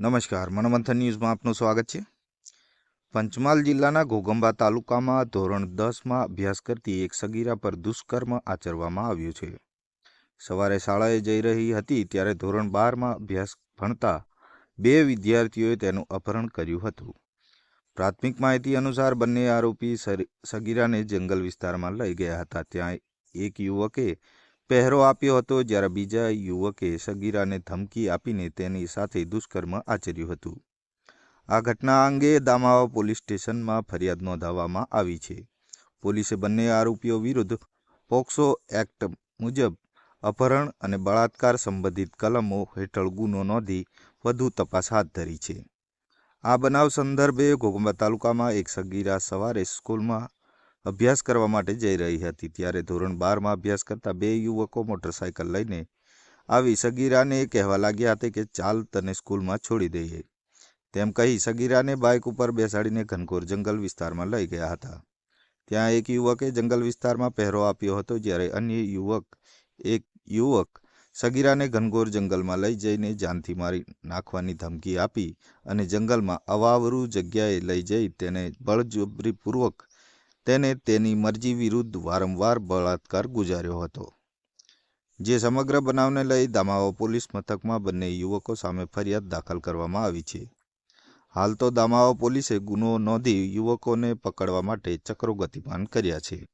નમસ્કાર, મનોમંથન ન્યૂઝમાં આપનું સ્વાગત છે. પંચમહાલ જિલ્લાના ઘોગંબા તાલુકામાં ધોરણ દસમાં અભ્યાસ કરતી એક સગીરા પર દુષ્કર્મ આચરવામાં આવ્યું છે. સવારે શાળાએ જઈ રહી હતી ત્યારે ધોરણ બારમાં અભ્યાસ ભણતા બે વિદ્યાર્થીઓએ તેનું અપહરણ કર્યું હતું. પ્રાથમિક માહિતી અનુસાર બંને આરોપી સગીરાને જંગલ વિસ્તારમાં લઈ ગયા હતા. ત્યાં એક યુવકે પહેરો આપ્યો હતો જ્યારે બીજા યુવકે સગીરાને ધમકી આપીને તેની સાથે દુષ્કર્મ આચર્યું હતું. આ ઘટના અંગે દામાવા પોલીસ સ્ટેશનમાં ફરિયાદ નોંધાવવામાં આવી છે. પોલીસે બંને આરોપીઓ વિરુદ્ધ પોક્સો એક્ટ મુજબ અપહરણ અને બળાત્કાર સંબંધિત કલમો હેઠળ ગુનો નોંધી વધુ તપાસ હાથ ધરી છે. આ બનાવ સંદર્ભે ઘોઘંબા તાલુકામાં એક સગીરા સવારે સ્કૂલમાં અભ્યાસ કરવા માટે જઈ રહી હતી. ત્યારે ધોરણ બારમાં અભ્યાસ કરતા બે યુવકો મોટરસાયકલ લઈને આવી સગીરાને કહેવા લાગ્યા હતા કે, ચાલ તને સ્કૂલમાં છોડી દઈએ. તેમ કહી સગીરાને બાઇક ઉપર બેસાડીને ઘનઘોર જંગલ વિસ્તારમાં લઈ ગયા હતા. ત્યાં એક યુવકે જંગલ વિસ્તારમાં પહેરો આપ્યો હતો, જ્યારે અન્ય યુવક, એક યુવક સગીરાને ઘનઘોર જંગલમાં લઈ જઈને જાનથી મારી નાખવાની ધમકી આપી અને જંગલમાં અવાવરું જગ્યાએ લઈ જઈ તેને બળજબરીપૂર્વક તેને તેની મરજી વિરુદ્ધ વારંવાર બળાત્કાર ગુજાર્યો હતો. જે સમગ્ર બનાવને લઈ દામાવા પોલીસ મથકમાં બંને યુવકો સામે ફરિયાદ દાખલ કરવામાં આવી છે. હાલ તો દામાવા પોલીસે ગુનો નોંધી યુવકોને પકડવા માટે ચક્રો ગતિમાન કર્યા છે.